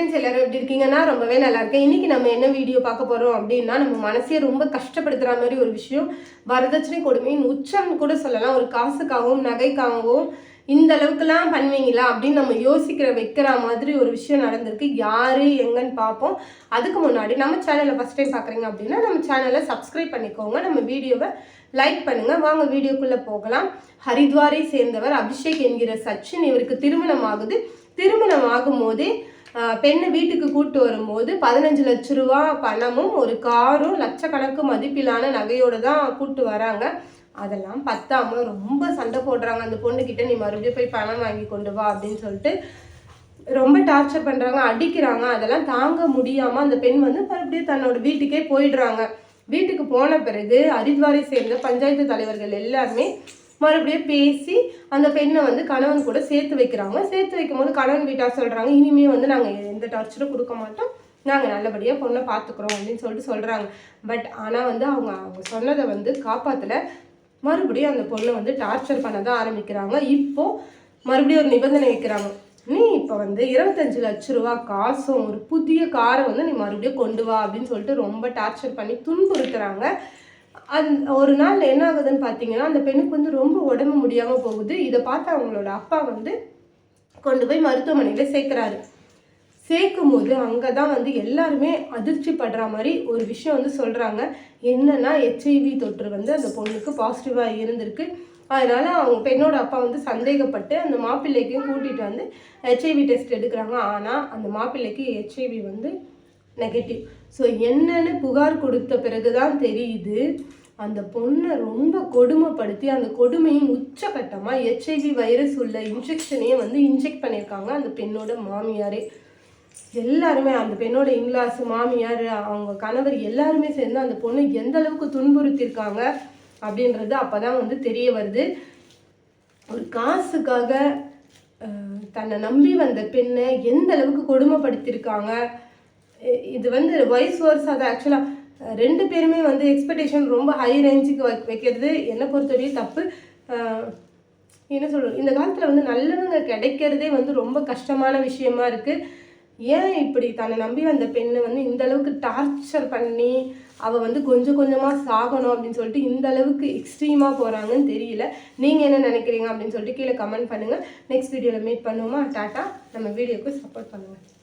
Friends எல்லாரும் எப்படி இருக்கீங்கன்னா ரொம்பவே நல்லா இருக்கேன். இன்னைக்கு நம்ம என்ன வீடியோ பார்க்க போகிறோம் அப்படின்னா நம்ம மனசே ரொம்ப கஷ்டப்படுத்துகிற மாதிரி ஒரு விஷயம். வரதட்சணை கொடுமையின் உச்சம் கூட சொல்லலாம். ஒரு காசுக்காகவும் நகைக்காகவும் இந்த அளவுக்குலாம் பண்ணுவீங்களா அப்படின்னு நம்ம யோசிக்கிற வைக்கிற மாதிரி ஒரு விஷயம் நடந்திருக்கு. யார் எங்கன்னு பார்ப்போம். அதுக்கு முன்னாடி நம்ம சேனலை ஃபஸ்ட் டைம் பார்க்குறீங்க அப்படின்னா நம்ம சேனலை சப்ஸ்கிரைப் பண்ணிக்கோங்க. நம்ம வீடியோவை லைக் பண்ணுங்க. வாங்க வீடியோக்குள்ளே போகலாம். ஹரித்வாரை சேர்ந்தவர் அபிஷேக் என்கிற சச்சின் இவருக்கு திருமணம் ஆகுது திருமணம் ஆகும் போதே பெண்ணை வீட்டுக்கு கூட்டு வரும்போது பதினஞ்சு லட்ச ரூபா பணமும் ஒரு காரும் லட்சக்கணக்கு மதிப்பிலான நகையோடு தான் கூட்டு வராங்க. அதெல்லாம் பத்தாம ரொம்ப சண்டை போடுறாங்க. அந்த பொண்ணுக்கிட்ட நீ மறுபடியும் போய் பணம் வாங்கி கொண்டு வா அப்படின்னு சொல்லிட்டு ரொம்ப டார்ச்சர் பண்ணுறாங்க அடிக்கிறாங்க. அதெல்லாம் தாங்க முடியாமல் அந்த பெண் வந்து மறுபடியும் தன்னோட வீட்டுக்கே போயிடுறாங்க. வீட்டுக்கு போன பிறகு ஹரித்வாரை சேர்ந்த பஞ்சாயத்து தலைவர்கள் எல்லாருமே மறுபடியும் பேசி அந்த பெண்ணை வந்து கணவன் கூட சேர்த்து வைக்கிறாங்க. சேர்த்து வைக்கும்போது கணவன் வீட்டார் சொல்கிறாங்க இனிமே வந்து நாங்கள் எந்த டார்ச்சரும் கொடுக்க மாட்டோம். நாங்கள் நல்லபடியாக பொண்ணை பார்த்துக்குறோம் அப்படின்னு சொல்லிட்டு சொல்கிறாங்க பட் ஆனால் வந்து அவங்க அவங்க சொன்னதை வந்து காப்பாற்றலை மறுபடியும் அந்த பொண்ணை வந்து டார்ச்சர் பண்ண தான் ஆரம்பிக்கிறாங்க. இப்போ மறுபடியும் ஒரு நிபந்தனை வைக்கிறாங்க. நீ இப்போ வந்து இருபத்தஞ்சு லட்ச ரூபா காசும் ஒரு புதிய காரை வந்து நீ மறுபடியும் கொண்டு வா. அப்படின்னு சொல்லிட்டு ரொம்ப டார்ச்சர் பண்ணி துன்புறுத்துறாங்க. அந் ஒரு நாள் என்ன ஆகுதுன்னு பார்த்தீங்கன்னா அந்த பெண்ணுக்கு வந்து ரொம்ப உடம்பு முடியாமல் போகுது. இதை பார்த்து அவங்களோட அப்பா வந்து கொண்டு போய் மருத்துவமனையில் சேர்க்குறாரு. சேர்க்கும் போது அங்கே தான் வந்து எல்லாருமே அதிர்ச்சி படுற மாதிரி ஒரு விஷயம் வந்து சொல்கிறாங்க என்னன்னா ஹெச்ஐவி தொற்று வந்து அந்த பொண்ணுக்கு பாசிட்டிவாக இருந்திருக்கு. அதனால் அவங்க பெண்ணோட அப்பா வந்து சந்தேகப்பட்டு அந்த மாப்பிள்ளைக்கும் கூட்டிகிட்டு வந்து ஹெச்ஐவி டெஸ்ட் எடுக்கிறாங்க. ஆனால் அந்த மாப்பிள்ளைக்கு ஹெச்ஐவி வந்து நெகட்டிவ் ஸோ என்னன்னு புகார் கொடுத்த பிறகு தான் தெரியுது. அந்த பொண்ணை ரொம்ப கொடுமைப்படுத்தி அந்த கொடுமையின் உச்சகட்டமாக ஹெச்ஐவி வைரஸ் உள்ள இன்ஜெக்ஷனையே வந்து இன்ஜெக்ட் பண்ணியிருக்காங்க அந்த பெண்ணோட மாமியாரே. எல்லாருமே அந்த பெண்ணோட இன்லாஸ் மாமியார் அவங்க கணவர் எல்லாருமே சேர்ந்து அந்த பொண்ணை எந்த அளவுக்கு துன்புறுத்தியிருக்காங்க அப்படின்றது அப்போ தான் வந்து தெரிய வருது. ஒரு காசுக்காக தன்னை நம்பி வந்த பெண்ணை எந்த அளவுக்கு கொடுமைப்படுத்தியிருக்காங்க இது வந்து வைஸ் வருஷம் அது ஆக்சுவலாக ரெண்டு பேருமே வந்து எக்ஸ்பெக்டேஷன் ரொம்ப ஹை ரேஞ்சுக்கு வை வைக்கிறது. என்னை பொறுத்தவரையும் தப்பு. என்ன சொல்கிறது இந்த காலத்தில் வந்து நல்லவங்க கிடைக்கிறதே வந்து ரொம்ப கஷ்டமான விஷயமா இருக்குது ஏன் இப்படி? தன்னை நம்பி வந்த பெண்ணை வந்து இந்த அளவுக்கு டார்ச்சர் பண்ணி அவள் வந்து கொஞ்சம் கொஞ்சமாக சாகணும் அப்படின்னு சொல்லிட்டு இந்த அளவுக்கு எக்ஸ்ட்ரீமாக போகிறாங்கன்னு தெரியல. நீங்கள் என்ன நினைக்கிறீங்க அப்படின்னு சொல்லிட்டு கீழே கமெண்ட் பண்ணுங்கள் நெக்ஸ்ட் வீடியோவில் மீட் பண்ணுவோமா? டாட்டா நம்ம வீடியோக்கு சப்போர்ட் பண்ணுங்கள்